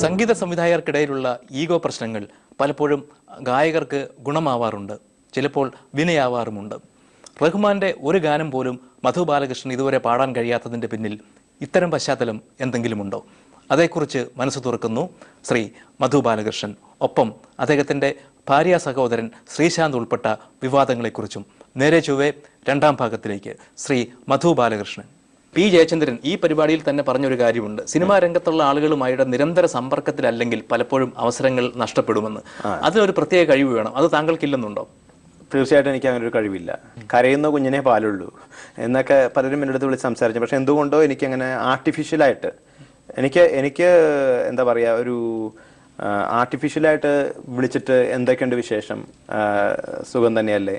സംഗീത സംവിധായകർക്കിടയിലുള്ള ego പ്രശ്നങ്ങൾ പലപ്പോഴും ഗായകർക്ക് ഗുണമാവാറുണ്ട്. ചിലപ്പോൾ വിനയാവാറുമുണ്ട്. റഹ്മാന്റെ ഒരു ഗാനം പോലും മധു ബാലകൃഷ്ണൻ ഇതുവരെ പാടാൻ കഴിയാത്തതിന്റെ പിന്നിൽ ഇത്തരം പശ്ചാത്തലം എന്തെങ്കിലുമുണ്ടോ? അതേക്കുറിച്ച് മനസ്സ് തുറക്കുന്നു ശ്രീ മധു ബാലകൃഷ്ണൻ. ഒപ്പം അദ്ദേഹത്തിന്റെ ഭാര്യ സഹോദരൻ ശ്രീശാന്ത് ഉൾപ്പെട്ട വിവാദങ്ങളെക്കുറിച്ചും നേരെ ചൊവ്വേ രണ്ടാം ഭാഗത്തിലേക്ക് ശ്രീ മധു ബാലകൃഷ്ണൻ. പി ജയചന്ദ്രൻ ഈ പരിപാടിയിൽ തന്നെ പറഞ്ഞൊരു കാര്യമുണ്ട്. സിനിമാ രംഗത്തുള്ള ആളുകളുമായിട്ട് നിരന്തര സമ്പർക്കത്തിലല്ലെങ്കിൽ പലപ്പോഴും അവസരങ്ങൾ നഷ്ടപ്പെടുമെന്ന്. അതിനൊരു പ്രത്യേക കഴിവ് വേണം. അത് താങ്കൾക്കില്ലെന്നുണ്ടോ? തീർച്ചയായിട്ടും എനിക്ക് അങ്ങനെ ഒരു കഴിവില്ല. കരയുന്ന കുഞ്ഞിനെ പാലുള്ളൂ എന്നൊക്കെ പലരും എന്റെ അടുത്ത് വിളിച്ച് സംസാരിച്ചു. പക്ഷെ എന്തുകൊണ്ടോ എനിക്കങ്ങനെ ആർട്ടിഫിഷ്യലായിട്ട് എനിക്ക് എനിക്ക് എന്താ പറയുക ഒരു ആർട്ടിഫിഷ്യലായിട്ട് വിളിച്ചിട്ട് എന്തൊക്കെയുണ്ട് വിശേഷം? സുഖം തന്നെയല്ലേ?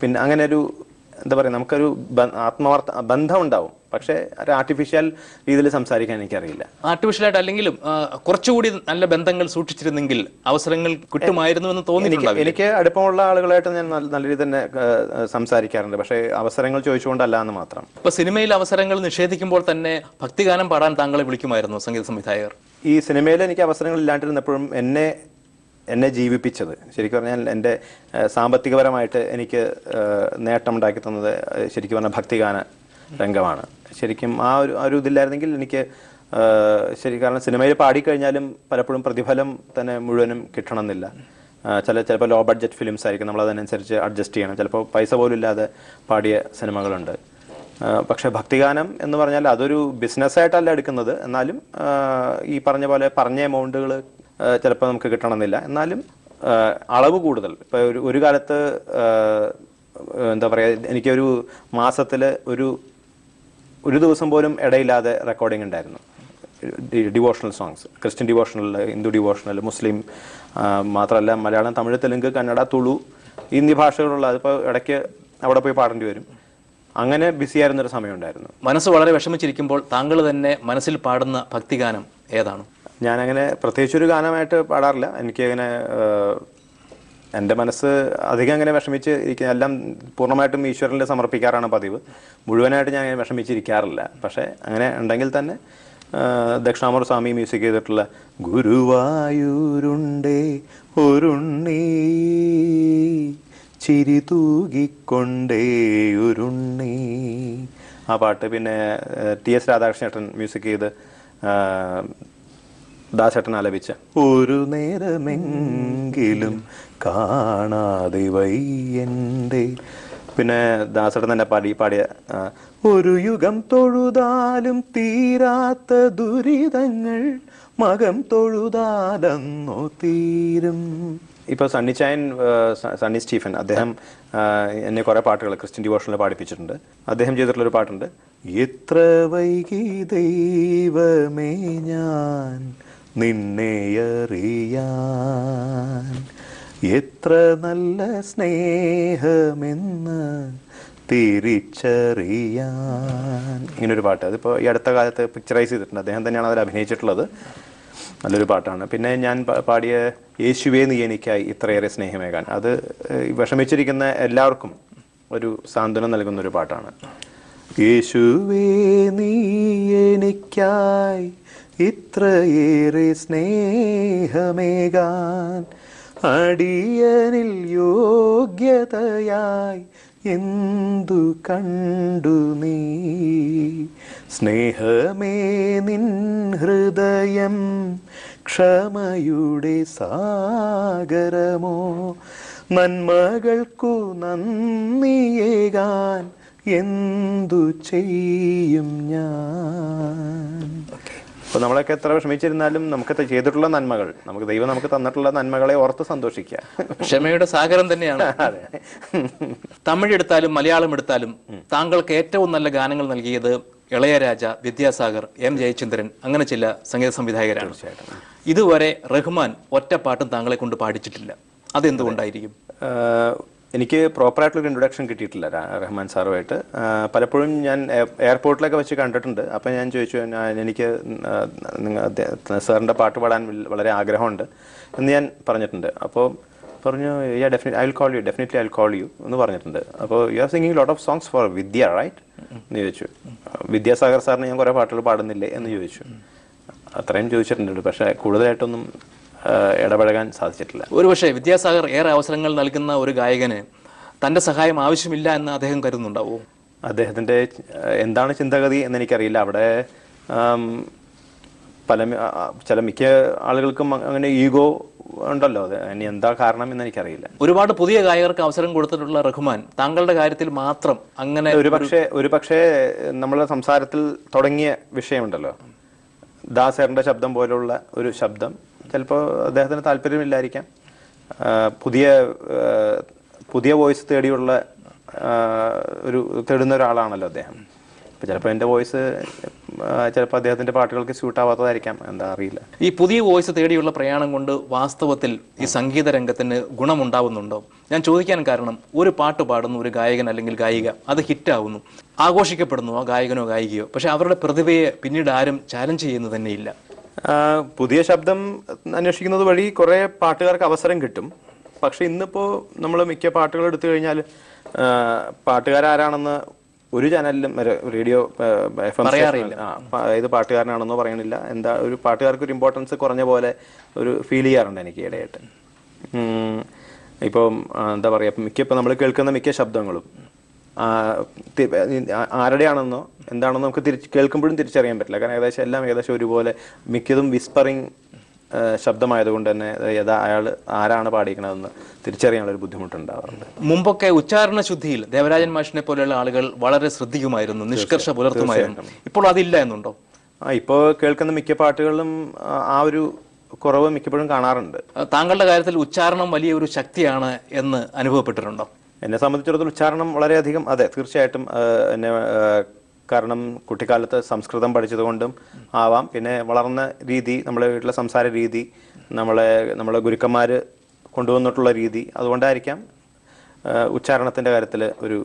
പിന്നെ അങ്ങനെ ഒരു എന്താ പറയുക നമുക്കൊരു ആത്മവാർത്ത ബന്ധം ഉണ്ടാവും പക്ഷേ ഒരു ആർട്ടിഫിഷ്യൽ രീതിയിൽ സംസാരിക്കാൻ എനിക്കറിയില്ല. ആർട്ടിഫിഷ്യലായിട്ട് അല്ലെങ്കിലും കുറച്ചുകൂടി നല്ല ബന്ധങ്ങൾ സൂക്ഷിച്ചിരുന്നെങ്കിൽ അവസരങ്ങൾ കിട്ടുമായിരുന്നു എന്ന് തോന്നി എനിക്ക് അടുപ്പമുള്ള ആളുകളായിട്ട് ഞാൻ നല്ല രീതി തന്നെ സംസാരിക്കാറുണ്ട്. പക്ഷേ അവസരങ്ങൾ ചോദിച്ചുകൊണ്ടല്ല എന്ന് മാത്രം. ഇപ്പൊ സിനിമയിൽ അവസരങ്ങൾ നിഷേധിക്കുമ്പോൾ തന്നെ ഭക്തിഗാനം പാടാൻ താങ്കളെ വിളിക്കുമായിരുന്നു സംഗീത സംവിധായകർ. ഈ സിനിമയിൽ എനിക്ക് അവസരങ്ങൾ ഇല്ലാണ്ടിരുന്നപ്പോഴും എന്നെ എന്നെ ജീവിപ്പിച്ചത്. ശരിക്കും പറഞ്ഞാൽ എന്റെ സാമ്പത്തികപരമായിട്ട് എനിക്ക് നേട്ടം നേട്ടമുണ്ടാക്കി തന്നത് ശരിക്കും പറഞ്ഞാൽ ഭക്തിഗാന രംഗമാണ്. ശരിക്കും ആ ഒരു ഒരു ഇതില്ലായിരുന്നെങ്കിൽ എനിക്ക് ശരി കാരണം സിനിമയിൽ പാടിക്കഴിഞ്ഞാലും പലപ്പോഴും പ്രതിഫലം തന്നെ മുഴുവനും കിട്ടണമെന്നില്ല. ചില ചിലപ്പോൾ ലോ ബഡ്ജറ്റ് ഫിലിംസ് ആയിരിക്കും നമ്മൾ അഡ്ജസ്റ്റ് ചെയ്യണം. ചിലപ്പോൾ പൈസ പോലും ഇല്ലാതെ പാടിയ സിനിമകളുണ്ട്. പക്ഷേ ഭക്തിഗാനം എന്ന് പറഞ്ഞാൽ അതൊരു ബിസിനസ്സായിട്ടല്ല എടുക്കുന്നത്. എന്നാലും ഈ പറഞ്ഞ പോലെ പറഞ്ഞ എമൗണ്ടുകൾ ചിലപ്പോൾ നമുക്ക് കിട്ടണമെന്നില്ല. എന്നാലും അളവ് കൂടുതൽ. ഇപ്പോൾ ഒരു ഒരു കാലത്ത് എന്താ പറയുക എനിക്കൊരു മാസത്തിൽ ഒരു ഒരു ദിവസം പോലും ഇടയില്ലാതെ റെക്കോർഡിംഗ് ഉണ്ടായിരുന്നു. Devotional songs Christian devotional Hindu devotional Muslim മാത്രമല്ല മലയാളം തമിഴ് തെലുങ്ക് കന്നഡ തുളു ഹിന്ദി ഭാഷകളുള്ള അതിപ്പോൾ ഇടയ്ക്ക് അവിടെ പോയി പാടേണ്ടി വരും. അങ്ങനെ ബിസി ആയിരുന്നൊരു സമയമുണ്ടായിരുന്നു മനസ്സ് വളരെ വിഷമിച്ചിരിക്കുമ്പോൾ താങ്കൾ തന്നെ മനസ്സിൽ പാടുന്ന ഭക്തിഗാനം ഏതാണ്? ഞാനങ്ങനെ പ്രത്യേകിച്ചൊരു ഗാനമായിട്ട് പാടാറില്ല. എനിക്ക് അങ്ങനെ എന്റെ മനസ്സ് അധികം അങ്ങനെ വിഷമിച്ച് ഇരിക്കുന്ന എല്ലാം പൂർണമായിട്ടും ഈശ്വരനിൽ സമർപ്പിക്കാറാണ് പതിവ്. മുഴുവനായിട്ട് ഞാൻ അങ്ങനെ വിഷമിച്ചിരിക്കാറില്ല. പക്ഷേ അങ്ങനെ ഉണ്ടെങ്കിൽ തന്നെ ദക്ഷിണാമൂർ സ്വാമി മ്യൂസിക് ചെയ്തിട്ടുള്ള ഗുരുവായൂരുണ്ടേ ഒരുണ്ണി ചിരി തൂകിക്കൊണ്ടേ ഉരുണ്ണി ആ പാട്ട് പിന്നെ ടി എസ് രാധാകൃഷ്ണേട്ടൻ മ്യൂസിക് ചെയ്ത് ദാസേട്ടൻ ആലപിച്ച ഒരു നേരമെങ്കിലും കാണാതെ വയ്യന്റെ പിന്നെ ദാസേട്ടൻ തന്നെ പാടി പാടിയ ഒരു യുഗം തൊഴുതാലും തീരാത്ത ദുരിതങ്ങൾ മകം തൊഴുതാലെന്നോ തീരും. ഇപ്പൊ സണ്ണി ചായൻ സണ്ണി സ്റ്റീഫൻ അദ്ദേഹം എന്നെ കുറെ പാട്ടുകൾ ക്രിസ്ത്യൻ ഡിവോഷനിൽ പാടിപ്പിച്ചിട്ടുണ്ട്. അദ്ദേഹം ചെയ്തിട്ടുള്ള ഒരു പാട്ടുണ്ട്. എത്ര വൈകി ദൈവമേ ഞാൻ നിന്നെ അറിയാൻ എത്ര നല്ല സ്നേഹമെന്ന് തിരിച്ചറിയാൻ. ഇങ്ങനൊരു പാട്ട്. അതിപ്പോൾ ഈ അടുത്ത കാലത്ത് പിക്ചറൈസ് ചെയ്തിട്ടുണ്ട്. അദ്ദേഹം തന്നെയാണ് അതിൽ അഭിനയിച്ചിട്ടുള്ളത്. നല്ലൊരു പാട്ടാണ്. പിന്നെ ഞാൻ പാടിയ യേശുവേ നീ എനിക്കായി ഇത്രയേറെ സ്നേഹമേകാൻ. അത് വിഷമിച്ചിരിക്കുന്ന എല്ലാവർക്കും ഒരു സാന്ത്വനം നൽകുന്ന ഒരു പാട്ടാണ്. യേശുവേ നീ എനിക്കായി ഇത്രയേറെ സ്നേഹമേകാൻ അടിയനിൽ യോഗ്യതയായി എന്തു കണ്ടു നീ? സ്നേഹമേ നിൻ ഹൃദയം ക്ഷമയുടെ സാഗരമോ? നന്മകൾക്കു നന്ദിയേകാൻ എന്തു ചെയ്യും ഞാൻ? അപ്പോൾ നമ്മളൊക്കെ എത്ര വിഷമിച്ചിരുന്നാലും നമുക്ക് ചെയ്തിട്ടുള്ള നന്മകൾ. നമുക്ക് ദൈവം നമുക്ക് തന്നിട്ടുള്ള നന്മകളെ ഓർത്ത് സന്തോഷിക്കുക ക്ഷമയുടെ സാഗരം തന്നെയാണ്. തമിഴ് എടുത്താലും മലയാളം എടുത്താലും താങ്കൾക്ക് ഏറ്റവും നല്ല ഗാനങ്ങൾ നൽകിയത് ഇളയരാജ വിദ്യാസാഗർ എം ജയചന്ദ്രൻ അങ്ങനെ ചില സംഗീത സംവിധായകരാണ്. ഇതുവരെ റഹ്മാൻ ഒറ്റ പാട്ടും താങ്കളെ കൊണ്ട് പാടിച്ചിട്ടില്ല. അതെന്തുകൊണ്ടായിരിക്കും? എനിക്ക് പ്രോപ്പറായിട്ടുള്ള ഇൻട്രൊഡക്ഷൻ കിട്ടിയിട്ടില്ല റഹ്മാൻ സാറുമായിട്ട്. പലപ്പോഴും ഞാൻ എയർപോർട്ടിലൊക്കെ വെച്ച് കണ്ടിട്ടുണ്ട്. അപ്പോൾ ഞാൻ ചോദിച്ചു എനിക്ക് സാറിന്റെ പാട്ട് പാടാൻ വളരെ ആഗ്രഹമുണ്ട് എന്ന് ഞാൻ പറഞ്ഞിട്ടുണ്ട്. അപ്പോൾ പറഞ്ഞു yeah definite I will call you definitely I will call you എന്ന് പറഞ്ഞിട്ടുണ്ട്. അപ്പോൾ you are singing lot of songs for Vidya right എന്ന് ചോദിച്ചു. വിദ്യാസാഗർ സാറിന് ഞാൻ കുറേ പാട്ടുകൾ പാടുന്നില്ലേ? എന്ന് ചോദിച്ചു. അത്രയും ചോദിച്ചിട്ടുണ്ട് പക്ഷേ കൂടുതലായിട്ടൊന്നും ഇടപഴകാൻ സാധിച്ചിട്ടില്ല. ഒരുപക്ഷെ വിദ്യാസാഗർ ഏറെ അവസരങ്ങൾ നൽകുന്ന ഒരു ഗായകന് തന്റെ സഹായം ആവശ്യമില്ല എന്ന് അദ്ദേഹം കരുതുന്നുണ്ടാവോ? അദ്ദേഹത്തിന്റെ എന്താണ് ചിന്താഗതി എന്ന് എനിക്കറിയില്ല അവിടെ പല ചില മിക്ക ആളുകൾക്കും അങ്ങനെ ഈഗോ ഉണ്ടല്ലോ. അത് ഇനി എന്താ കാരണം എന്ന് എനിക്കറിയില്ല ഒരുപാട് പുതിയ ഗായകർക്ക് അവസരം കൊടുത്തിട്ടുള്ള റഹ്മാൻ താങ്കളുടെ കാര്യത്തിൽ മാത്രം അങ്ങനെ ഒരു പക്ഷേ ഒരു പക്ഷേ നമ്മളെ സംസാരത്തിൽ തുടങ്ങിയ വിഷയമുണ്ടല്ലോ. ദാസേറിന്റെ ശബ്ദം പോലുള്ള ഒരു ശബ്ദം. ചിലപ്പോൾ അദ്ദേഹത്തിന് താല്പര്യമില്ലായിരിക്കാം. പുതിയ പുതിയ വോയിസ് തേടിയുള്ള ഒരു തേടുന്ന ഒരാളാണല്ലോ അദ്ദേഹം. അപ്പോൾ ചിലപ്പോൾ എന്റെ വോയിസ് ചിലപ്പോൾ അദ്ദേഹത്തിന്റെ പാട്ടുകൾക്ക് സ്യൂട്ട് ആവാത്തതായിരിക്കാം എന്താ അറിയില്ല. ഈ പുതിയ വോയിസ് തേടിയുള്ള പ്രയാണം കൊണ്ട് വാസ്തവത്തിൽ ഈ സംഗീത രംഗത്തിന് ഗുണമുണ്ടാവുന്നുണ്ടോ? ഞാൻ ചോദിക്കാൻ കാരണം ഒരു പാട്ട് പാടുന്ന ഒരു ഗായകൻ അല്ലെങ്കിൽ ഗായിക അത് ഹിറ്റാവുന്നു. ആഘോഷിക്കപ്പെടുന്നു ആ ഗായകനോ ഗായികയോ. പക്ഷെ അവരുടെ പ്രതിഭയെ പിന്നീട് ആരും ചാലഞ്ച് ചെയ്യുന്നു തന്നെയില്ല പുതിയ ശബ്ദം അന്വേഷിക്കുന്നത് വഴി കുറേ പാട്ടുകാർക്ക് അവസരം കിട്ടും. പക്ഷെ ഇന്നിപ്പോ നമ്മൾ മിക്ക പാട്ടുകൾ എടുത്തു കഴിഞ്ഞാൽ പാട്ടുകാരാരാണെന്ന് ഒരു ചാനലിലും റേഡിയോ എഫ് എം ഏത് പാട്ടുകാരനാണെന്നോ പറയണില്ല. എന്താ ഒരു പാട്ടുകാർക്ക് ഒരു ഇമ്പോർട്ടൻസ് കുറഞ്ഞ പോലെ ഒരു ഫീൽ ചെയ്യാറുണ്ട് എനിക്ക് ഇടയായിട്ട്. ഇപ്പം എന്താ പറയുക മിക്ക ഇപ്പം നമ്മൾ കേൾക്കുന്ന മിക്ക ശബ്ദങ്ങളും. ആരുടെയാണെന്നോ എന്താണെന്നോ നമുക്ക് തിരിച്ച് കേൾക്കുമ്പോഴും തിരിച്ചറിയാൻ പറ്റില്ല. കാരണം ഏകദേശം എല്ലാം ഏകദേശം ഒരുപോലെ മിക്കതും വിസ്പറിങ് ശബ്ദമായതുകൊണ്ട് തന്നെ യഥാ അയാൾ ആരാണ് പാടിക്കണതെന്ന് തിരിച്ചറിയാനുള്ള ഒരു ബുദ്ധിമുട്ടുണ്ടാവാറുണ്ട്. മുമ്പൊക്കെ ഉച്ചാരണ ശുദ്ധിയിൽ ദേവരാജൻ മാഷിനെ പോലെയുള്ള ആളുകൾ വളരെ ശ്രദ്ധിക്കുമായിരുന്നു നിഷ്കർഷ പുലർത്തുമായിരുന്നു. ഇപ്പോൾ അതില്ല എന്നുണ്ടോ? ആ ഇപ്പോൾ കേൾക്കുന്ന മിക്ക പാട്ടുകളിലും ആ, ആ ഒരു കുറവ് മിക്കപ്പോഴും കാണാറുണ്ട്. താങ്കളുടെ കാര്യത്തിൽ ഉച്ചാരണം വലിയ ഒരു ശക്തിയാണ് എന്ന് അനുഭവപ്പെട്ടിട്ടുണ്ടോ? എന്നെ സംബന്ധിച്ചിടത്തോളം ഉച്ചാരണം വളരെയധികം അതെ തീർച്ചയായിട്ടും എന്നെ കാരണം കുട്ടിക്കാലത്ത് സംസ്കൃതം പഠിച്ചതുകൊണ്ടും ആവാം. പിന്നെ വളർന്ന രീതി നമ്മളെ വീട്ടിലെ സംസാര രീതി നമ്മളെ നമ്മളെ ഗുരുക്കന്മാർ കൊണ്ടുവന്നിട്ടുള്ള രീതി അതുകൊണ്ടായിരിക്കാം ഉച്ചാരണത്തിന്റെ കാര്യത്തിൽ ഒരു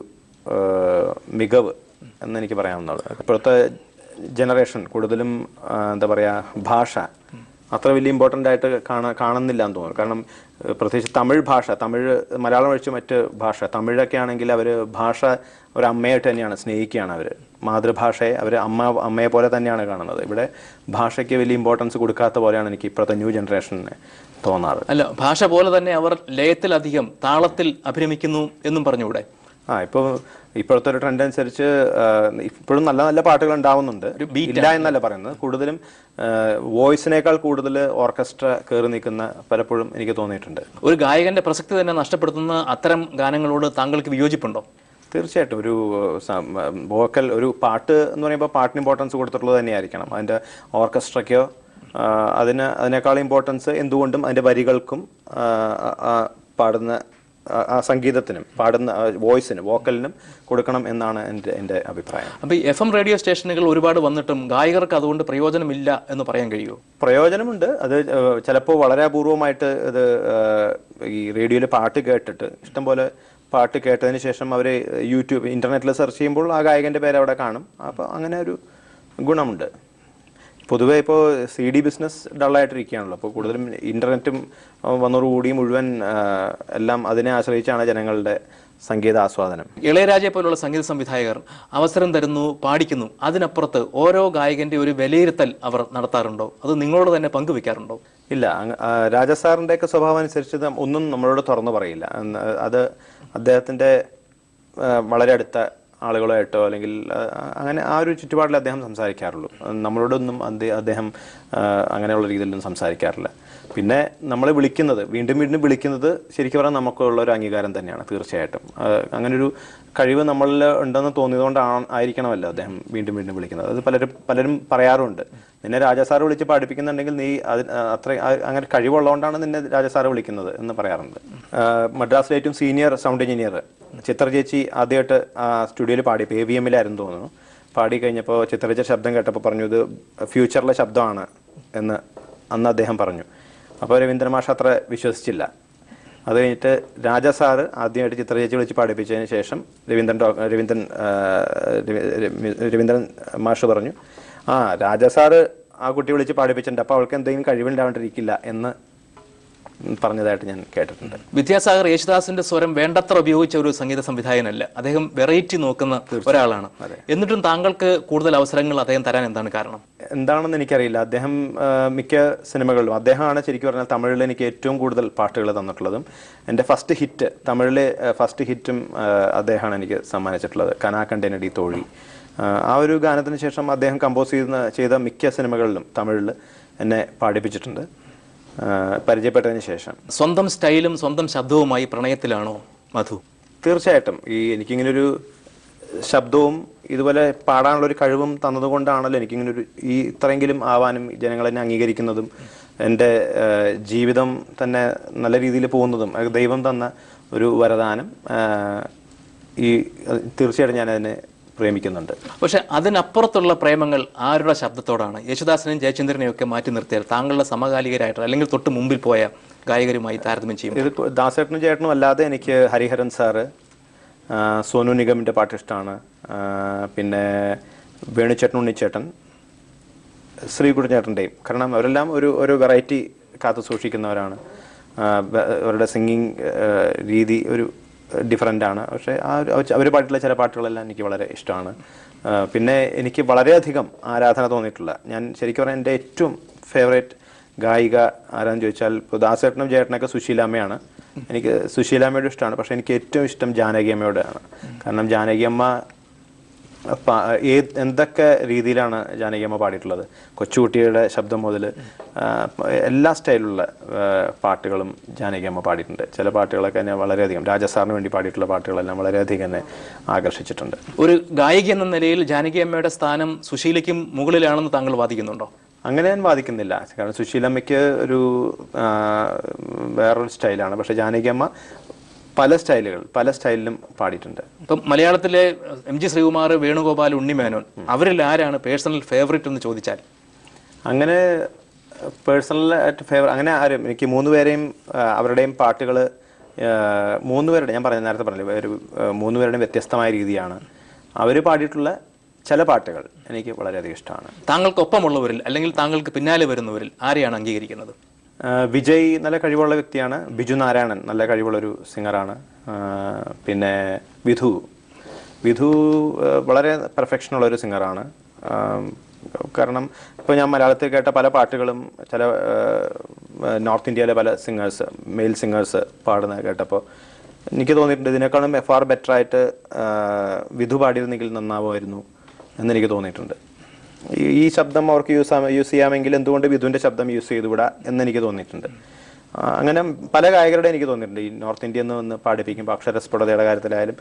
മികവ് എന്നെനിക്ക് പറയാവുന്നത് ഇപ്പോഴത്തെ ജനറേഷൻ കൂടുതലും എന്താ പറയുക ഭാഷ അത്ര വലിയ ഇമ്പോർട്ടന്റ് ആയിട്ട് കാണാ കാണുന്നില്ല എന്ന് തോന്നുന്നു. കാരണം പ്രത്യേകിച്ച് തമിഴ് ഭാഷ തമിഴ് മലയാളം ഒഴിച്ച് മറ്റ് ഭാഷ തമിഴൊക്കെ ആണെങ്കിൽ അവർ ഭാഷ ഒരു അമ്മയായിട്ട് തന്നെയാണ് സ്നേഹിക്കുകയാണ് അവർ മാതൃഭാഷയെ അവർ അമ്മ അമ്മയെ പോലെ തന്നെയാണ് കാണുന്നത്. ഇവിടെ ഭാഷയ്ക്ക് വലിയ ഇമ്പോർട്ടൻസ് കൊടുക്കാത്ത പോലെയാണ് എനിക്ക് ഇപ്പോഴത്തെ ന്യൂ ജനറേഷന് തോന്നാറ്. അല്ല ഭാഷ പോലെ തന്നെ അവർ ലയത്തിലധികം താളത്തിൽ അഭിരമിക്കുന്നു എന്നും പറഞ്ഞുകൂടെ? ആ ഇപ്പോൾ ഇപ്പോഴത്തെ ഒരു ട്രെൻഡ് അനുസരിച്ച് ഇപ്പോഴും നല്ല നല്ല പാട്ടുകൾ ഉണ്ടാവുന്നുണ്ട്. ഇല്ല എന്നല്ല പറയുന്നത്. കൂടുതലും വോയിസിനേക്കാൾ കൂടുതൽ ഓർക്കസ്ട്ര കയറി നിൽക്കുന്ന പലപ്പോഴും എനിക്ക് തോന്നിയിട്ടുണ്ട്. ഒരു ഗായകന്റെ പ്രസക്തി തന്നെ നഷ്ടപ്പെടുത്തുന്ന അത്തരം ഗാനങ്ങളോട് താങ്കൾക്ക് വിയോജിപ്പുണ്ടോ? തീർച്ചയായിട്ടും. ഒരു വോക്കൽ ഒരു പാട്ട് എന്ന് പറയുമ്പോൾ പാട്ടിന് ഇമ്പോർട്ടൻസ് കൊടുത്തിട്ടുള്ളത് തന്നെയായിരിക്കണം. അതിന്റെ ഓർക്കസ്ട്രയ്ക്കോ അതിന് അതിനേക്കാൾ ഇമ്പോർട്ടൻസ് എന്തുകൊണ്ടും അതിന്റെ വരികൾക്കും പാടുന്ന സംഗീതത്തിനും പാടുന്ന വോയിസിന് വോക്കലിനും കൊടുക്കണം എന്നാണ് എന്റെ എന്റെ അഭിപ്രായം. അപ്പോൾ ഈ എഫ് എം റേഡിയോ സ്റ്റേഷനുകൾ ഒരുപാട് വന്നിട്ടും ഗായകർക്ക് അതുകൊണ്ട് പ്രയോജനമില്ല എന്ന് പറയാൻ കഴിയുമോ? പ്രയോജനമുണ്ട്. അത് ചിലപ്പോൾ വളരെ അപൂർവമായിട്ട് ഇത് ഈ റേഡിയോയിൽ പാട്ട് കേട്ടിട്ട് ഇഷ്ടംപോലെ പാട്ട് കേട്ടതിന് ശേഷം അവർ യൂട്യൂബ് ഇന്റർനെറ്റിൽ സെർച്ച് ചെയ്യുമ്പോൾ ആ ഗായകന്റെ പേര് അവിടെ കാണും. അപ്പോൾ അങ്ങനെ ഒരു ഗുണമുണ്ട്. പൊതുവേ ഇപ്പോൾ സി ഡി ബിസിനസ് ഡള്ളായിട്ടിരിക്കുകയാണല്ലോ. അപ്പോൾ കൂടുതലും ഇന്റർനെറ്റും അഹ് വന്നതോടുകൂടി മുഴുവൻ എല്ലാം അതിനെ ആശ്രയിച്ചാണ് ജനങ്ങളുടെ സംഗീത ആസ്വാദനം. ഇളയരാജയെ പോലുള്ള സംഗീത സംവിധായകർ അവസരം തരുന്നു പാടിക്കുന്നു. അതിനപ്പുറത്ത് ഓരോ ഗായകന്റെ ഒരു വിലയിരുത്തൽ അവർ നടത്താറുണ്ടോ? അത് നിങ്ങളോട് തന്നെ പങ്കുവെക്കാറുണ്ടോ? ഇല്ല. രാജസാറിന്റെയൊക്കെ സ്വഭാവം അനുസരിച്ച് ഒന്നും നമ്മളോട് തുറന്നു പറയില്ല. അത് അദ്ദേഹത്തിന്റെ വളരെ അടുത്ത ആളുകളായിട്ടോ അല്ലെങ്കിൽ അങ്ങനെ ആ ഒരു ചുറ്റുപാടിൽ അദ്ദേഹം സംസാരിക്കാറുള്ളൂ. നമ്മളോടൊന്നും അദ്ദേ- അദ്ദേഹം അങ്ങനെയുള്ള രീതിയിലൊന്നും സംസാരിക്കാറില്ല. പിന്നെ നമ്മളെ വിളിക്കുന്നത് വീണ്ടും വീണ്ടും വിളിക്കുന്നത് ശരിക്കും പറഞ്ഞാൽ നമുക്കുള്ള ഒരു അംഗീകാരം തന്നെയാണ് തീർച്ചയായിട്ടും. അങ്ങനൊരു കഴിവ് നമ്മളിൽ ഉണ്ടെന്ന് തോന്നിയതുകൊണ്ടാണ് ആയിരിക്കണമല്ലോ അദ്ദേഹം വീണ്ടും വീണ്ടും വിളിക്കുന്നത്. അത് പലരും പലരും പറയാറുണ്ട്. നിന്നെ രാജാസാറ് വിളിച്ച് പഠിപ്പിക്കുന്നുണ്ടെങ്കിൽ നീ അത് അത്ര അങ്ങനെ കഴിവുള്ളതുകൊണ്ടാണ് നിന്നെ രാജാസാറ് വിളിക്കുന്നത് എന്ന് പറയാറുണ്ട്. മദ്രാസിലെ ഏറ്റവും സീനിയർ സൗണ്ട് എഞ്ചിനീയർ ചിത്ര ചേച്ചി ആദ്യമായിട്ട് സ്റ്റുഡിയോയിൽ പാടി എ വി എമ്മിലായിരുന്നു തോന്നുന്നു. പാടി കഴിഞ്ഞപ്പോൾ ചിത്രചേച്ച ശബ്ദം കേട്ടപ്പോൾ പറഞ്ഞു ഇത് ഫ്യൂച്ചറിലെ ശബ്ദമാണ് എന്ന് അന്ന് അദ്ദേഹം പറഞ്ഞു. അപ്പോൾ രവീന്ദ്ര മാഷ് അത്ര വിശ്വസിച്ചില്ല. അത് കഴിഞ്ഞിട്ട് രാജ ആദ്യമായിട്ട് ചിത്ര ചേച്ചി വിളിച്ച് പാടിപ്പിച്ചതിന് ശേഷം രവീന്ദ്രൻ രവീന്ദ്രൻ രവീന്ദ്രൻ മാഷ് പറഞ്ഞു ആ രാജ സാറ് ആ കുട്ടി വിളിച്ച് പാടിപ്പിച്ചിട്ടുണ്ട്. അപ്പോൾ അവൾക്ക് എന്തെങ്കിലും കഴിവുണ്ടാവാണ്ടിരിക്കില്ല എന്ന് പറഞ്ഞതായിട്ട് ഞാൻ കേട്ടിട്ടുണ്ട്. വിദ്യാസാഗർ യേശുദാസിന്റെ സ്വരം വേണ്ടത്ര ഉപയോഗിച്ച ഒരു സംഗീത സംവിധായകനല്ല. അദ്ദേഹം വെറൈറ്റി നോക്കുന്ന ഒരാളാണ്. എന്നിട്ടും താങ്കൾക്ക് കൂടുതൽ അവസരങ്ങൾ അദ്ദേഹം തരാൻ എന്താണ് കാരണം? എന്താണെന്ന് എനിക്കറിയില്ല. അദ്ദേഹം മിക്ക സിനിമകളിലും അദ്ദേഹമാണ് ശരിക്കും പറഞ്ഞാൽ തമിഴിൽ എനിക്ക് ഏറ്റവും കൂടുതൽ പാട്ടുകൾ തന്നിട്ടുള്ളതും. എന്റെ ഫസ്റ്റ് ഹിറ്റ് തമിഴിലെ ഫസ്റ്റ് ഹിറ്റും അദ്ദേഹമാണ് എനിക്ക് സമ്മാനിച്ചിട്ടുള്ളത്. കനാകണ്ഠനടി തോഴി. ആ, ഒരു ഗാനത്തിന് ശേഷം അദ്ദേഹം കമ്പോസ് ചെയ്യുന്ന ചെയ്ത മിക്ക സിനിമകളിലും തമിഴിൽ എന്നെ പാടിപ്പിച്ചിട്ടുണ്ട്. പരിചയപ്പെട്ടതിന് ശേഷം. സ്വന്തം സ്റ്റൈലും സ്വന്തം ശബ്ദവുമായി പ്രണയത്തിലാണോ മധു? തീർച്ചയായിട്ടും. ഈ എനിക്കിങ്ങനൊരു ശബ്ദവും ഇതുപോലെ പാടാനുള്ള ഒരു കഴിവും തന്നതുകൊണ്ടാണല്ലോ എനിക്കിങ്ങനൊരു ഈ ഇത്രയെങ്കിലും ആവാനും ജനങ്ങളെന്നെ അംഗീകരിക്കുന്നതും എന്റെ ജീവിതം തന്നെ നല്ല രീതിയിൽ പോകുന്നതും ദൈവം തന്ന ഒരു വരദാനം. ഈ തീർച്ചയായിട്ടും ഞാനതിനെ പ്രേമിക്കുന്നുണ്ട്. പക്ഷെ അതിനപ്പുറത്തുള്ള പ്രേമങ്ങൾ ആരുടെ ശബ്ദത്തോടാണ്? യേശുദാസനെയും ജയചന്ദ്രനെയും ഒക്കെ മാറ്റി നിർത്തിയാൽ താങ്കളുടെ സമകാലികരായിട്ട് അല്ലെങ്കിൽ തൊട്ട് മുമ്പിൽ പോയ ഗായകരുമായി താരതമ്യം ചെയ്യും ഇത് ദാസേട്ടനും ചേട്ടനും അല്ലാതെ എനിക്ക് ഹരിഹരൻ സാറ് സോനു നിഗമിന്റെ പാട്ട് ഇഷ്ടമാണ് പിന്നെ വേണുചേട്ടൻ ഉണ്ണിച്ചേട്ടൻ ശ്രീകുട്ടൻ കാരണം അവരെല്ലാം ഒരു ഒരു വെറൈറ്റി കാത്തു സൂക്ഷിക്കുന്നവരാണ്. അവരുടെ സിംഗിങ് രീതി ഒരു ഡിഫറെന്റ് ആണ്. പക്ഷേ ആ അവർ പാട്ടിലെ ചില പാട്ടുകളെല്ലാം എനിക്ക് വളരെ ഇഷ്ടമാണ്. പിന്നെ എനിക്ക് വളരെയധികം ആരാധന തോന്നിയിട്ടുള്ള ഞാൻ ശരിക്കും പറഞ്ഞാൽ എന്റെ ഏറ്റവും ഫേവറേറ്റ് ഗായിക ആരാന്ന് ചോദിച്ചാൽ ഇപ്പോൾ ദാസേട്ടനും ചേട്ടനൊക്കെ സുശീലാമ്മയാണ്. എനിക്ക് സുശീലാമ്മയോട് ഇഷ്ടമാണ്. പക്ഷേ എനിക്ക് ഏറ്റവും ഇഷ്ടം ജാനകിയമ്മയോടാണ്. കാരണം ജാനകിയമ്മ ഏത് എന്തൊക്കെ രീതിയിലാണ് ജാനകിയമ്മ പാടിയിട്ടുള്ളത്? കൊച്ചുകുട്ടിയുടെ ശബ്ദം മുതൽ എല്ലാ സ്റ്റൈലുള്ള പാട്ടുകളും ജാനകിയമ്മ പാടിയിട്ടുണ്ട്. ചില പാട്ടുകളൊക്കെ തന്നെ വളരെയധികം രാജസാറിന് വേണ്ടി പാടിയിട്ടുള്ള പാട്ടുകളെല്ലാം വളരെയധികം എന്നെ ആകർഷിച്ചിട്ടുണ്ട്. ഒരു ഗായിക എന്ന നിലയിൽ ജാനകിയമ്മയുടെ സ്ഥാനം സുശീലയ്ക്കും മുകളിലാണെന്ന് താങ്കൾ വാദിക്കുന്നുണ്ടോ? അങ്ങനെ ഞാൻ വാദിക്കുന്നില്ല. കാരണം സുശീലമ്മയ്ക്ക് ഒരു വേറൊരു സ്റ്റൈലാണ്. പക്ഷേ ജാനകിയമ്മ പല സ്റ്റൈലുകൾ പല സ്റ്റൈലിലും പാടിയിട്ടുണ്ട്. ഇപ്പം മലയാളത്തിലെ എം ജി ശ്രീകുമാർ വേണുഗോപാൽ ഉണ്ണിമേനോൻ അവരിൽ ആരാണ് പേഴ്സണൽ ഫേവറേറ്റ് എന്ന് ചോദിച്ചാൽ? അങ്ങനെ പേഴ്സണൽ ആയിട്ട് ഫേവർ അങ്ങനെ ആരും. എനിക്ക് മൂന്ന് പേരെയും അവരുടെയും പാട്ടുകൾ മൂന്ന് പേരുടെ ഞാൻ പറഞ്ഞ നേരത്തെ പറഞ്ഞില്ലേ ഒരു മൂന്ന് പേരുടെയും വ്യത്യസ്തമായ രീതിയാണ്. അവർ പാടിയിട്ടുള്ള ചില പാട്ടുകൾ എനിക്ക് വളരെയധികം ഇഷ്ടമാണ്. താങ്കൾക്കൊപ്പമുള്ളവരിൽ അല്ലെങ്കിൽ താങ്കൾക്ക് പിന്നാലെ വരുന്നവരിൽ ആരെയാണ് അംഗീകരിക്കുന്നത്? വിജയ് നല്ല കഴിവുള്ള വ്യക്തിയാണ്. ബിജു നാരായണൻ നല്ല കഴിവുള്ളൊരു സിംഗറാണ്. പിന്നെ വിധു. വിധു വളരെ പെർഫെക്ഷനുള്ള ഒരു സിംഗറാണ് കാരണം ഇപ്പോൾ ഞാൻ മലയാളത്തിൽ കേട്ട പല പാട്ടുകളും ചില നോർത്ത് ഇന്ത്യയിലെ പല സിംഗേഴ്സ് മെയിൽ സിംഗേഴ്സ് പാടുന്നത് കേട്ടപ്പോൾ എനിക്ക് തോന്നിയിട്ടുണ്ട് ഇതിനേക്കാളും എഫ് ആർ ബെറ്ററായിട്ട് വിധു പാടിയിരുന്നെങ്കിൽ നന്നാവുമായിരുന്നു എന്നെനിക്ക് തോന്നിയിട്ടുണ്ട്. ഈ- ശബ്ദം അവർക്ക് യൂസ് യൂസ് ചെയ്യാമെങ്കിൽ എന്തുകൊണ്ട് വിധുവിന്റെ ശബ്ദം യൂസ് ചെയ്തുകൂടാ എന്നെനിക്ക് തോന്നിയിട്ടുണ്ട്. ആ, അങ്ങനെ പല ഗായകരുടെ എനിക്ക് തോന്നിയിട്ടുണ്ട്. ഈ നോർത്ത് ഇന്ത്യയിൽ നിന്ന് വന്ന് പാടിപ്പിക്കുമ്പോൾ അക്ഷരസ്ഫുടതയുടെ കാര്യത്തിലായാലും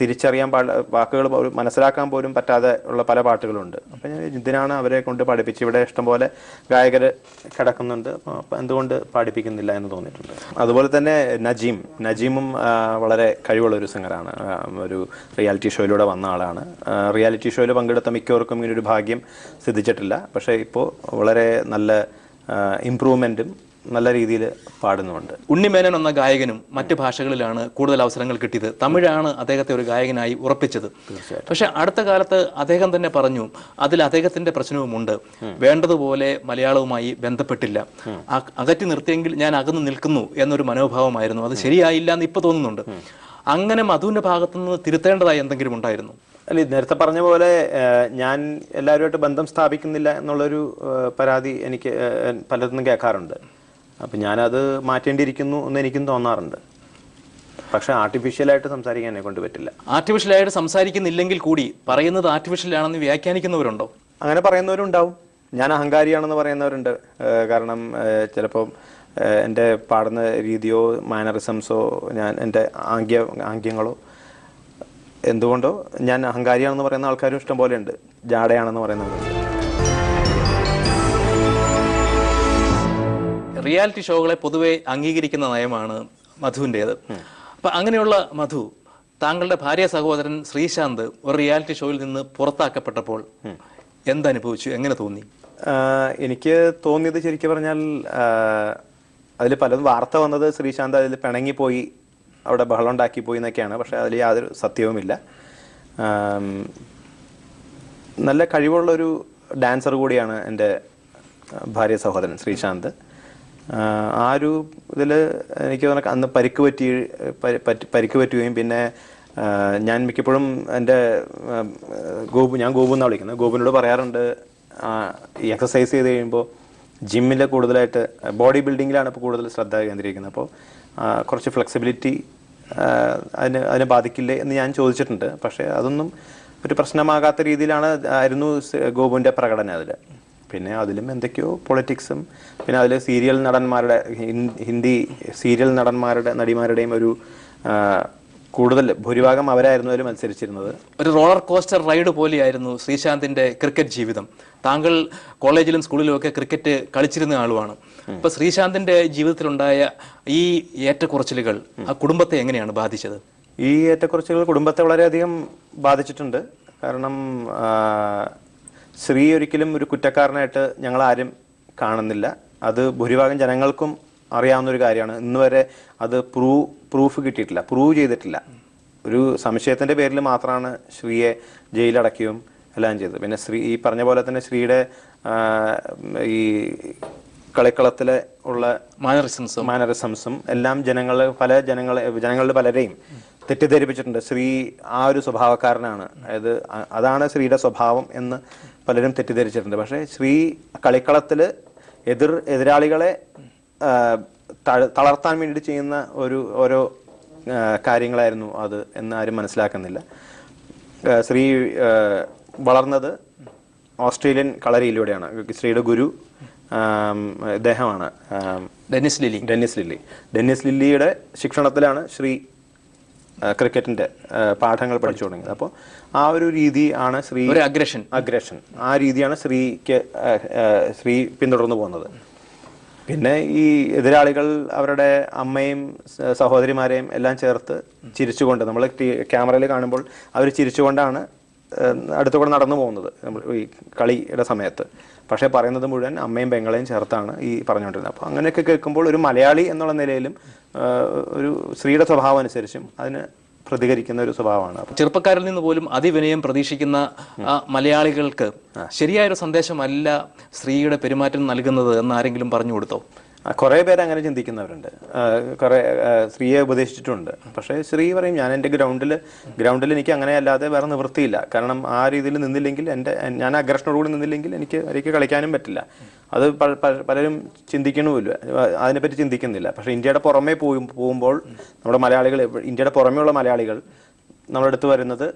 തിരിച്ചറിയാൻ പാട വാക്കുകൾ മനസ്സിലാക്കാൻ പോലും പറ്റാതെ ഉള്ള പല പാട്ടുകളുണ്ട്. അപ്പം ഞാൻ ഇതിനാണ് അവരെ കൊണ്ട് പാടിപ്പിച്ച് ഇവിടെ ഇഷ്ടംപോലെ ഗായകർ കിടക്കുന്നുണ്ട്. അപ്പം എന്തുകൊണ്ട് പാടിപ്പിക്കുന്നില്ല എന്ന് തോന്നിയിട്ടുണ്ട്? അതുപോലെ തന്നെ നജീം. നജീമും വളരെ കഴിവുള്ള ഒരു സിംഗറാണ്. ഒരു റിയാലിറ്റി ഷോയിലൂടെ വന്ന ആളാണ്. റിയാലിറ്റി ഷോയിൽ പങ്കെടുത്ത മിക്കവർക്കും ഇങ്ങനെ ഒരു ഭാഗ്യം സിദ്ധിച്ചിട്ടില്ല. പക്ഷേ ഇപ്പോൾ വളരെ നല്ല ഇമ്പ്രൂവ്മെന്റും നല്ല രീതിയിൽ പാടുന്നുമുണ്ട്. ഉണ്ണിമേനൻ എന്ന ഗായകനും മറ്റ് ഭാഷകളിലാണ് കൂടുതൽ അവസരങ്ങൾ കിട്ടിയത്. തമിഴാണ് അദ്ദേഹത്തെ ഒരു ഗായകനായി ഉറപ്പിച്ചത്. പക്ഷെ അടുത്ത കാലത്ത് അദ്ദേഹം തന്നെ പറഞ്ഞു അതിൽ അദ്ദേഹത്തിന്റെ പ്രശ്നവുമുണ്ട്. വേണ്ടതുപോലെ മലയാളവുമായി ബന്ധപ്പെട്ടില്ല. അകറ്റി നിർത്തിയെങ്കിൽ ഞാൻ അകന്നു നിൽക്കുന്നു എന്നൊരു മനോഭാവമായിരുന്നു. അത് ശരിയായില്ല എന്ന് ഇപ്പൊ തോന്നുന്നുണ്ട്. അങ്ങനെ മധുവിന്റെ ഭാഗത്തുനിന്ന് തിരുത്തേണ്ടതായി എന്തെങ്കിലും ഉണ്ടായിരുന്നു? അല്ല നേരത്തെ പറഞ്ഞ പോലെ ഞാൻ എല്ലാവരുമായിട്ട് ബന്ധം സ്ഥാപിക്കുന്നില്ല എന്നുള്ളൊരു പരാതി എനിക്ക് പലർന്നും കേൾക്കാറുണ്ട്. അപ്പം ഞാനത് മാറ്റേണ്ടിയിരിക്കുന്നു എന്ന് എനിക്കും തോന്നാറുണ്ട്. പക്ഷേ ആർട്ടിഫിഷ്യലായിട്ട് സംസാരിക്കാൻ എന്നെ കൊണ്ട് പറ്റില്ല. ആർട്ടിഫിഷ്യലായിട്ട് സംസാരിക്കുന്നില്ലെങ്കിൽ കൂടി പറയുന്നത് ആർട്ടിഫിഷ്യൽ ആണെന്ന് വ്യാഖ്യാനിക്കുന്നവരുണ്ടോ? അങ്ങനെ പറയുന്നവരുണ്ടാവും. ഞാൻ അഹങ്കാരിയാണെന്ന് പറയുന്നവരുണ്ട്. കാരണം ചിലപ്പോൾ ചിലപ്പം എന്റെ പാടുന്ന രീതിയോ മാനറിസംസോ ഞാൻ എന്റെ ആംഗ്യ ആംഗ്യങ്ങളോ എന്തുകൊണ്ടോ ഞാൻ അഹങ്കാരിയാണെന്ന് പറയുന്ന ആൾക്കാരും ഇഷ്ടം പോലെ ഉണ്ട് ജാടയാണെന്ന് പറയുന്നവരുണ്ട്. റിയാലിറ്റി ഷോകളെ പൊതുവെ അംഗീകരിക്കുന്ന നയമാണ് മധുവിന്റെത്. അപ്പൊ അങ്ങനെയുള്ള മധു താങ്കളുടെ ഭാര്യ സഹോദരൻ ശ്രീശാന്ത് ഒരു റിയാലിറ്റി ഷോയിൽ നിന്ന് പുറത്താക്കപ്പെട്ടപ്പോൾ എന്തനുഭവിച്ചു? എങ്ങനെ തോന്നി? എനിക്ക് തോന്നിയത് ശരിക്കും പറഞ്ഞാൽ അതിൽ പലതും വാർത്ത വന്നത് ശ്രീശാന്ത് അതിൽ പിണങ്ങിപ്പോയി അവിടെ ബഹളം ഉണ്ടാക്കി പോയി എന്നൊക്കെയാണ്. പക്ഷെ അതിൽ യാതൊരു സത്യവുമില്ല. നല്ല കഴിവുള്ളൊരു ഡാൻസർ കൂടിയാണ് എന്റെ ഭാര്യ സഹോദരൻ ശ്രീശാന്ത്. ആ ഒരു ഇതിൽ എനിക്ക് തോന്നുന്നു അന്ന് പരിക്ക് പറ്റി പരിക്ക് പറ്റുകയും പിന്നെ ഞാൻ മിക്കപ്പോഴും എന്റെ ഗോപു ഞാൻ ഗോപു എന്നാണ് വിളിക്കുന്നത്. ഗോപുവിനോട് പറയാറുണ്ട് ഈ എക്സസൈസ് ചെയ്ത് കഴിയുമ്പോൾ ജിമ്മിൽ കൂടുതലായിട്ട് ബോഡി ബിൽഡിങ്ങിലാണ് ഇപ്പോൾ കൂടുതൽ ശ്രദ്ധ കേന്ദ്രീകരിക്കുന്നത്. അപ്പോൾ കുറച്ച് ഫ്ലെക്സിബിലിറ്റി അതിന് അതിനെ ബാധിക്കില്ലേ എന്ന് ഞാൻ ചോദിച്ചിട്ടുണ്ട്. പക്ഷേ അതൊന്നും ഒരു പ്രശ്നമാകാത്ത രീതിയിലാണ് ആയിരുന്നു ഗോപുവിന്റെ പ്രകടനം അതിൽ പിന്നെ അതിലും എന്തൊക്കെയോ പൊളിറ്റിക്സും പിന്നെ അതിൽ സീരിയൽ നടന്മാരുടെ ഹിന്ദി സീരിയൽ നടന്മാരുടെ നടിമാരുടെയും ഒരു കൂടുതൽ ഭൂരിഭാഗം അവരായിരുന്നു അവർ മത്സരിച്ചിരുന്നത്. ഒരു റോളർ കോസ്റ്റർ റൈഡ് പോലെയായിരുന്നു ശ്രീശാന്തിന്റെ ക്രിക്കറ്റ് ജീവിതം. താങ്കൾ കോളേജിലും സ്കൂളിലും ഒക്കെ ക്രിക്കറ്റ് കളിച്ചിരുന്ന ആളുമാണ്. ഇപ്പൊ ശ്രീശാന്തിന്റെ ജീവിതത്തിലുണ്ടായ ഈ ഏറ്റക്കുറച്ചിലുകൾ ആ കുടുംബത്തെ എങ്ങനെയാണ് ബാധിച്ചത്? ഈ ഏറ്റക്കുറച്ചിലുകൾ കുടുംബത്തെ വളരെയധികം ബാധിച്ചിട്ടുണ്ട്. കാരണം ശ്രീ ഒരിക്കലും ഒരു കുറ്റക്കാരനായിട്ട് ഞങ്ങൾ ആരും കാണുന്നില്ല. അത് ഭൂരിഭാഗം ജനങ്ങൾക്കും അറിയാവുന്ന ഒരു കാര്യമാണ്. ഇന്ന് വരെ അത് പ്രൂ പ്രൂഫ് കിട്ടിയിട്ടില്ല പ്രൂവ് ചെയ്തിട്ടില്ല. ഒരു സംശയത്തിന്റെ പേരിൽ മാത്രമാണ് ശ്രീയെ ജയിലടക്കുകയും എല്ലാം ചെയ്തത്. പിന്നെ ശ്രീ ഈ പറഞ്ഞ പോലെ തന്നെ ശ്രീയുടെ ഈ കളിക്കളത്തിലെ ഉള്ള മാനറിസംസും മാനറിസംസും എല്ലാം ജനങ്ങളെ പല ജനങ്ങളെ ജനങ്ങളുടെ പലരെയും തെറ്റിദ്ധരിപ്പിച്ചിട്ടുണ്ട്. ശ്രീ ആ ഒരു സ്വഭാവക്കാരനാണ്. അതായത് അതാണ് ശ്രീയുടെ സ്വഭാവം എന്ന് പലരും തെറ്റിദ്ധരിച്ചിട്ടുണ്ട്. പക്ഷേ ശ്രീ കളിക്കളത്തിൽ എതിർ എതിരാളികളെ തളർത്താൻ വേണ്ടി ചെയ്യുന്ന ഒരു ഓരോ കാര്യങ്ങളായിരുന്നു അത് എന്ന് ആരും മനസ്സിലാക്കുന്നില്ല. ശ്രീ വളർന്നത് ഓസ്ട്രേലിയൻ കളരിയിലൂടെയാണ്. ശ്രീയുടെ ഗുരു ഇദ്ദേഹമാണ്. Dennis Lilly. Dennis Lilly. Dennis ലില്ലിയുടെ ശിക്ഷണത്തിലാണ് ശ്രീ ആ, പാഠങ്ങൾ പഠിച്ചു തുടങ്ങിയത് അപ്പോൾ ആ ഒരു രീതി ആണ് ശ്രീ അഗ്രഷൻ. അഗ്രഷൻ. ആ രീതിയാണ് ശ്രീക്ക് ശ്രീ പിന്തുടർന്നു പോകുന്നത്. പിന്നെ ഈ എതിരാളികൾ അവരുടെ അമ്മയും സഹോദരിമാരെയും എല്ലാം ചേർത്ത് ചിരിച്ചുകൊണ്ട് നമ്മൾ ക്യാമറയിൽ കാണുമ്പോൾ അവർ ചിരിച്ചുകൊണ്ടാണ് അടുത്തുകൂടെ നടന്നു പോകുന്നത് നമ്മൾ ഈ കളിയുടെ സമയത്ത്. പക്ഷേ പറയുന്നത് മുഴുവൻ അമ്മയും പെങ്ങളെയും ചേർത്താണ് ഈ പറഞ്ഞുകൊണ്ടിരുന്നത്. അപ്പോൾ അങ്ങനെയൊക്കെ കേൾക്കുമ്പോൾ ഒരു മലയാളി എന്നുള്ള നിലയിലും ഒരു സ്ത്രീയുടെ സ്വഭാവം അനുസരിച്ചും അതിന് പ്രതികരിക്കുന്ന ഒരു സ്വഭാവമാണ്. ചെറുപ്പക്കാരിൽ നിന്ന് പോലും അതിവിനയം പ്രതീക്ഷിക്കുന്ന മലയാളികൾക്ക് ശരിയായൊരു സന്ദേശമല്ല സ്ത്രീയുടെ പെരുമാറ്റം നൽകുന്നത് എന്ന് ആരെങ്കിലും പറഞ്ഞു കൊടുത്തോ? കുറേ പേര് അങ്ങനെ ചിന്തിക്കുന്നവരുണ്ട്. കുറേ സ്ത്രീയെ ഉപദേശിച്ചിട്ടുണ്ട്. പക്ഷേ സ്ത്രീ പറയും ഞാൻ എന്റെ ഗ്രൗണ്ടിൽ ഗ്രൗണ്ടിൽ എനിക്ക് അങ്ങനെ അല്ലാതെ വേറെ നിവൃത്തിയില്ല. കാരണം ആ രീതിയിൽ നിന്നില്ലെങ്കിൽ എന്റെ ഞാൻ അഗ്രഷനോടുകൂടി നിന്നില്ലെങ്കിൽ എനിക്ക് എനിക്ക് കളിക്കാനും പറ്റില്ല. അത് പലരും ചിന്തിക്കണമില്ല. അതിനെപ്പറ്റി ചിന്തിക്കുന്നില്ല. പക്ഷേ ഇന്ത്യയുടെ പുറമേ പോയി പോകുമ്പോൾ നമ്മുടെ മലയാളികൾ ഇന്ത്യയുടെ പുറമെയുള്ള മലയാളികൾ നമ്മുടെ അടുത്ത് വരുന്നത്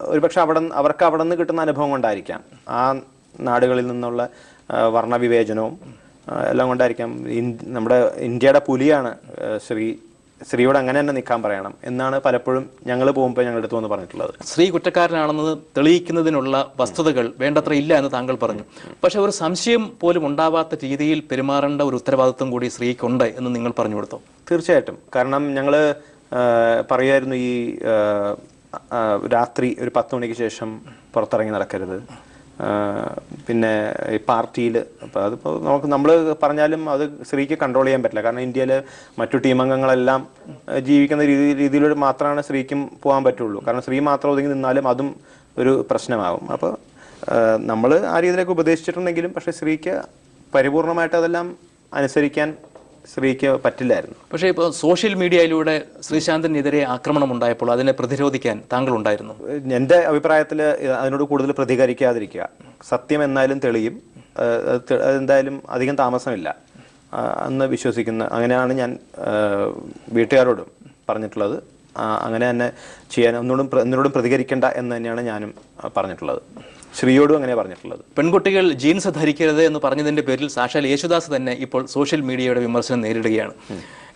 ഒരുപക്ഷെ അവിടെ അവർക്ക് അവിടെ നിന്ന് കിട്ടുന്ന അനുഭവം കൊണ്ടായിരിക്കാം. ആ നാടുകളിൽ നിന്നുള്ള വർണവിവേചനവും എല്ലാം കൊണ്ടായിരിക്കാം. നമ്മുടെ ഇന്ത്യയുടെ പുലിയാണ് ശ്രീ സ്ത്രീയോട് അങ്ങനെ തന്നെ നിൽക്കാൻ പറയണം എന്നാണ് പലപ്പോഴും ഞങ്ങൾ പോകുമ്പോൾ ഞങ്ങളുടെ അടുത്ത് വന്ന് പറഞ്ഞിട്ടുള്ളത്. സ്ത്രീ കുറ്റക്കാരനാണെന്ന് തെളിയിക്കുന്നതിനുള്ള വസ്തുതകൾ വേണ്ടത്ര ഇല്ല എന്ന് താങ്കൾ പറഞ്ഞു. പക്ഷെ ഒരു സംശയം പോലും ഉണ്ടാവാത്ത രീതിയിൽ പെരുമാറേണ്ട ഒരു ഉത്തരവാദിത്വം കൂടി സ്ത്രീക്കുണ്ട് എന്ന് നിങ്ങൾ പറഞ്ഞു കൊടുത്തു? തീർച്ചയായിട്ടും. കാരണം ഞങ്ങൾ പറയുമായിരുന്നു ഈ രാത്രി ഒരു പത്ത് മണിക്ക് ശേഷം പുറത്തിറങ്ങി നടക്കരുത്. പിന്നെ പാർട്ടിയിൽ അപ്പോൾ അതിപ്പോൾ നമുക്ക് നമ്മൾ പറഞ്ഞാലും അത് സ്ത്രീക്ക് കൺട്രോൾ ചെയ്യാൻ പറ്റില്ല. കാരണം ഇന്ത്യയിൽ മറ്റു ടീം അംഗങ്ങളെല്ലാം ജീവിക്കുന്ന രീതി രീതിയിലൂടെ മാത്രമാണ് സ്ത്രീക്കും പോകാൻ പറ്റുള്ളൂ. കാരണം സ്ത്രീ മാത്രം ഒതുങ്ങി നിന്നാലും അതും ഒരു പ്രശ്നമാകും. അപ്പോൾ നമ്മൾ ആ രീതിയിലേക്ക് ഉപദേശിച്ചിട്ടുണ്ടെങ്കിലും പക്ഷേ സ്ത്രീക്ക് പരിപൂർണമായിട്ട് അതെല്ലാം അനുസരിക്കാൻ സ്ത്രീക്ക് പറ്റില്ലായിരുന്നു. പക്ഷേ ഇപ്പോൾ സോഷ്യൽ മീഡിയയിലൂടെ ശ്രീശാന്തിനെതിരെ ആക്രമണം ഉണ്ടായപ്പോൾ അതിനെ പ്രതിരോധിക്കാൻ താങ്കൾ ഉണ്ടായിരുന്നു എന്റെ അഭിപ്രായത്തിൽ അതിനോട് കൂടുതൽ പ്രതികരിക്കാതിരിക്കുക. സത്യം എന്നാലും തെളിയും. അതെന്തായാലും അധികം താമസമില്ല. എന്ന് വിശ്വസിക്കുന്ന അങ്ങനെയാണ് ഞാൻ വീട്ടുകാരോടും പറഞ്ഞിട്ടുള്ളത്. അങ്ങനെ തന്നെ ചെയ്യാൻ ഒന്നോടും എന്നോടും പ്രതികരിക്കേണ്ട എന്ന് തന്നെയാണ് ഞാനും പറഞ്ഞിട്ടുള്ളത്. ശ്രീയോടും അങ്ങനെ പറഞ്ഞിട്ടുള്ളത്. പെൺകുട്ടികൾ ജീൻസ് ധരിക്കരുത് എന്ന് പറഞ്ഞതിന്റെ പേരിൽ സാക്ഷാൽ യേശുദാസ് തന്നെ ഇപ്പോൾ സോഷ്യൽ മീഡിയയുടെ വിമർശനം നേരിടുകയാണ്.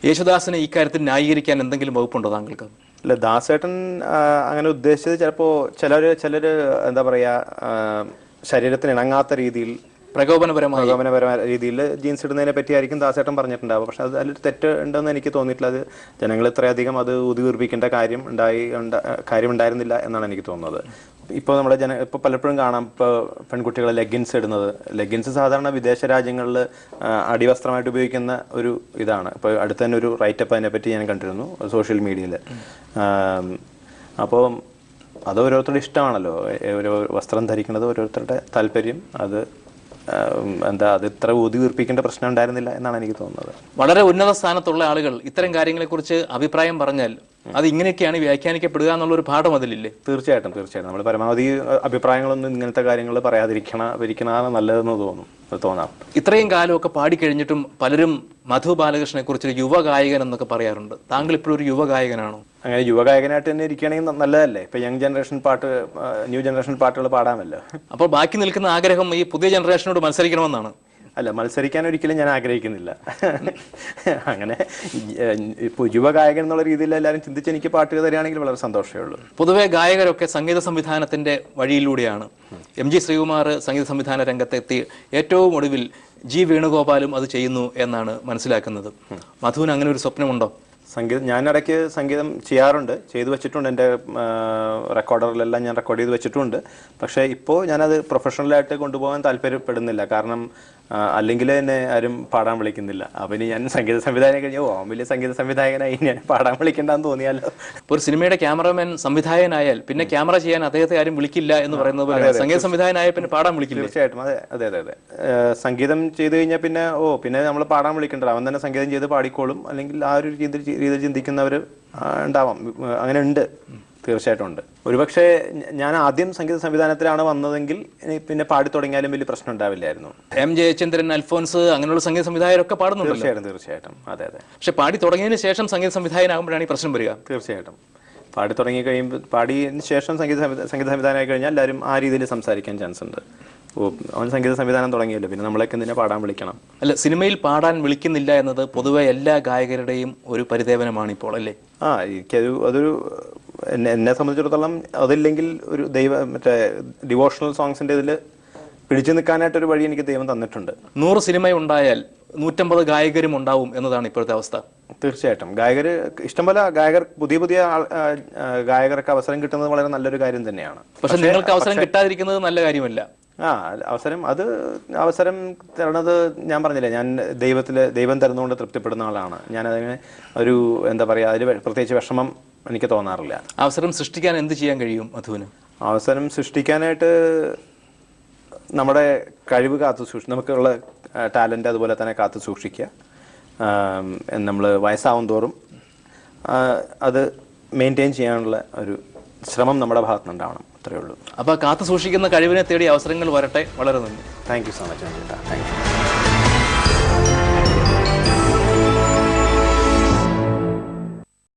യേശുദാസിനെ ഇക്കാര്യത്തിൽ ന്യായീകരിക്കാൻ എന്തെങ്കിലും വകുപ്പുണ്ടോ താങ്കൾക്ക്? അല്ല ദാസേട്ടൻ അങ്ങനെ ഉദ്ദേശിച്ചത് ചിലപ്പോൾ ചിലർ ചിലർ എന്താ പറയുക ശരീരത്തിന് ഇണങ്ങാത്ത രീതിയിൽ പ്രകോപനപരമായ. പ്രകോപനപരമായ രീതിയിൽ ജീൻസ് ഇടുന്നതിനെ പറ്റിയായിരിക്കും ദാസേട്ടൻ പറഞ്ഞിട്ടുണ്ടാവുക. പക്ഷെ അത് അതിലൊരു തെറ്റ് ഉണ്ടെന്ന് എനിക്ക് തോന്നിയിട്ടില്ല. അത് ജനങ്ങൾ ഇത്രയധികം അത് ഉതിർപ്പിക്കേണ്ട കാര്യം ഉണ്ടായി ഉണ്ട- കാര്യം ഉണ്ടായിരുന്നില്ല എന്നാണ് എനിക്ക് തോന്നുന്നത്. ഇപ്പോൾ നമ്മുടെ ജന ഇപ്പോൾ പലപ്പോഴും കാണാം ഇപ്പോൾ പെൺകുട്ടികൾ ലെഗിൻസ് ഇടുന്നത്. ലെഗിൻസ് സാധാരണ വിദേശ രാജ്യങ്ങളിൽ അടിവസ്ത്രമായിട്ട് ഉപയോഗിക്കുന്ന ഒരു ഇതാണ്. ഇപ്പോൾ അടുത്ത് തന്നെ ഒരു റൈറ്റപ്പ് അതിനെപ്പറ്റി ഞാൻ കണ്ടിരുന്നു സോഷ്യൽ മീഡിയയിൽ അപ്പോൾ അത് ഓരോരുത്തരുടെ ഇഷ്ടമാണല്ലോ. ഓരോ വസ്ത്രം ധരിക്കുന്നത് ഓരോരുത്തരുടെ താല്പര്യം. അത് എന്താ അത് ഇത്ര ഊതി വീർപ്പിക്കേണ്ട പ്രശ്നം ഉണ്ടായിരുന്നില്ല എന്നാണ് എനിക്ക് തോന്നുന്നത്. വളരെ ഉന്നത സ്ഥാനത്തുള്ള ആളുകൾ ഇത്തരം കാര്യങ്ങളെക്കുറിച്ച് അഭിപ്രായം പറഞ്ഞാൽ അത് ഇങ്ങനെയൊക്കെയാണ് വ്യാഖ്യാനിക്കപ്പെടുക എന്നുള്ള ഒരു പാഠം അതിലില്ലേ? തീർച്ചയായിട്ടും തീർച്ചയായിട്ടും. നമ്മൾ പരമാവധി അഭിപ്രായങ്ങളൊന്നും ഇങ്ങനത്തെ കാര്യങ്ങൾ പറയാതിരിക്കണ ഇരിക്കണതാണ് നല്ലതെന്ന് തോന്നും തോന്നാം. ഇത്രയും കാലമൊക്കെ പാടിക്കഴിഞ്ഞിട്ടും പലരും മധു ബാലകൃഷ്ണനെ കുറിച്ച് ഒരു യുവഗായകൻ എന്നൊക്കെ പറയാറുണ്ട്. താങ്കൾ ഇപ്പോഴും ഒരു യുവഗായകനാണോ? അങ്ങനെ യുവഗായകനായിട്ട് തന്നെ ഇരിക്കുകയാണെങ്കിൽ നല്ലതല്ലേ? ഇപ്പൊ യങ് ജനറേഷൻ പാട്ട് ന്യൂ ജനറേഷൻ പാട്ടുകൾ പാടാമല്ലോ. അപ്പോൾ ബാക്കി നിൽക്കുന്ന ആഗ്രഹം ഈ പുതിയ ജനറേഷനോട് മത്സരിക്കണമെന്നാണ്. അല്ല മത്സരിക്കാൻ ഒരിക്കലും ഞാൻ ആഗ്രഹിക്കുന്നില്ല. അങ്ങനെ ഇപ്പോൾ യുവഗായകൻ എന്നുള്ള രീതിയിൽ എല്ലാവരും ചിന്തിച്ച് എനിക്ക് പാട്ട് തരികയാണെങ്കിൽ വളരെ സന്തോഷമേ ഉള്ളൂ. പൊതുവെ ഗായകരൊക്കെ സംഗീത സംവിധാനത്തിന്റെ വഴിയിലൂടെയാണ്. എം ജി ശ്രീകുമാർ സംഗീത സംവിധാന രംഗത്തെത്തി ഏറ്റവും ഒടുവിൽ ജി വേണുഗോപാലും അത് ചെയ്യുന്നു എന്നാണ് മനസ്സിലാക്കുന്നത്. മധുവിന് അങ്ങനെ ഒരു സ്വപ്നമുണ്ടോ? സംഗീതം ഞാൻ ഇടയ്ക്ക് സംഗീതം ചെയ്യാറുണ്ട്. ചെയ്തു വെച്ചിട്ടുണ്ട്. എന്റെ റെക്കോർഡറിലെല്ലാം ഞാൻ റെക്കോർഡ് ചെയ്ത് വെച്ചിട്ടുണ്ട്. പക്ഷേ ഇപ്പോൾ ഞാനത് പ്രൊഫഷണലായിട്ട് കൊണ്ടുപോകാൻ താല്പര്യപ്പെടുന്നില്ല. കാരണം അല്ലെങ്കിൽ എന്നെ ആരും പാടാൻ വിളിക്കുന്നില്ല. അപ്പം ഇനി ഞാൻ സംഗീത സംവിധായകൻ കഴിഞ്ഞു ഓ വലിയ സംഗീത സംവിധായകനായി ഞാൻ പാടാൻ വിളിക്കണ്ടെന്ന് തോന്നിയാലോ? ഒരു സിനിമയുടെ ക്യാമറമാൻ സംവിധായകനായാൽ പിന്നെ ക്യാമറ ചെയ്യാൻ അദ്ദേഹത്തെ ആരും വിളിക്കില്ല എന്ന് പറയുന്നത് പോലെ സംഗീത സംവിധായകനായ പിന്നെ പാടാൻ വിളിക്കില്ല. തീർച്ചയായിട്ടും. അതെ അതെ അതെ അതെ. സംഗീതം ചെയ്തു കഴിഞ്ഞാൽ പിന്നെ ഓ പിന്നെ നമ്മൾ പാടാൻ വിളിക്കണ്ടല്ലോ. അവൻ തന്നെ സംഗീതം ചെയ്ത് പാടിക്കോളും. അല്ലെങ്കിൽ ആ ഒരു രീതി രീതിയിൽ ചിന്തിക്കുന്നവർ ഉണ്ടാവാം. അങ്ങനെ ഉണ്ട്. തീർച്ചയായിട്ടും ഉണ്ട്. ഒരുപക്ഷെ ഞാൻ ആദ്യം സംഗീത സംവിധാനത്തിലാണ് വന്നതെങ്കിൽ പിന്നെ പാടി തുടങ്ങിയാലും വലിയ പ്രശ്നം ഉണ്ടാവില്ലായിരുന്നു. എം. ജയചന്ദ്രൻ അൽഫോൻസ് അങ്ങനെയുള്ള സംഗീത സംവിധായകരൊക്കെ പാടുന്നുണ്ട് തീർച്ചയായിട്ടും തീർച്ചയായിട്ടും. അതെ അതെ. പക്ഷെ പാടി തുടങ്ങിയതിന് ശേഷം സംഗീത സംവിധായകനാകുമ്പോഴാണ് ഈ പ്രശ്നം വരിക. തീർച്ചയായിട്ടും. പാടി തുടങ്ങി കഴിയുമ്പോൾ പാടിയതിന് ശേഷം സംഗീത സംഗീത സംവിധാനമായി കഴിഞ്ഞാൽ എല്ലാവരും ആ രീതിയിൽ സംസാരിക്കാൻ ചാൻസ് ഉണ്ട്. ഓ അവൻ സംഗീത സംവിധാനം തുടങ്ങിയല്ലോ പിന്നെ നമ്മളൊക്കെ എന്തിനാ പാടാൻ വിളിക്കണം? അല്ല സിനിമയിൽ പാടാൻ വിളിക്കുന്നില്ല എന്നത് പൊതുവെ എല്ലാ ഗായകരുടെയും ഒരു പരിദേവനമാണ് ഇപ്പോൾ അല്ലേ? ആ എനിക്കത് അതൊരു എന്നെ എന്നെ സംബന്ധിച്ചിടത്തോളം അതില്ലെങ്കിൽ ഒരു ദൈവ മറ്റേ ഡിവോഷണൽ സോങ്സിന്റെ ഇതിൽ പിടിച്ചു നിൽക്കാനായിട്ടൊരു വഴി എനിക്ക് ദൈവം തന്നിട്ടുണ്ട്. നൂറ് സിനിമ ഉണ്ടായാൽ നൂറ്റമ്പത് ഗായകരും ഉണ്ടാവും എന്നതാണ് ഇപ്പോഴത്തെ അവസ്ഥ. തീർച്ചയായിട്ടും. ഗായകർ ഇഷ്ടംപോലെ ഗായകർ പുതിയ പുതിയ ഗായകർക്ക് അവസരം കിട്ടുന്നത് വളരെ നല്ലൊരു കാര്യം തന്നെയാണ്. പക്ഷെ നിങ്ങൾക്ക് അവസരം കിട്ടാതിരിക്കുന്നത് നല്ല കാര്യമല്ല. ആ അവസരം അത് അവസരം തരണത് ഞാൻ പറഞ്ഞില്ലേ ഞാൻ ദൈവത്തിൽ ദൈവം തരുന്നതുകൊണ്ട് തൃപ്തിപ്പെടുന്ന ആളാണ്. ഞാൻ അതിന് ഒരു എന്താ പറയുക അതിൽ പ്രത്യേകിച്ച് വിഷമം എനിക്ക് തോന്നാറില്ല. അവസരം സൃഷ്ടിക്കാൻ എന്ത് ചെയ്യാൻ കഴിയും മധുവിന്? അവസരം സൃഷ്ടിക്കാനായിട്ട് നമ്മുടെ കഴിവ് കാത്തു സൂക്ഷിക്കും നമുക്കുള്ള ടാലന്റ് അതുപോലെ തന്നെ കാത്തു സൂക്ഷിക്കുക. നമ്മൾ വയസ്സാവും തോറും അത് മെയിന്റെയിൻ ചെയ്യാനുള്ള ഒരു ശ്രമം നമ്മുടെ ഭാഗത്തുനിന്നുണ്ടാവണം. അത്രയേ ഉള്ളൂ. അപ്പോൾ കാത്തു സൂക്ഷിക്കുന്ന കഴിവിനെ തേടി അവസരങ്ങൾ വരട്ടെ. വളരെ നന്ദി. Thank you so much thank you.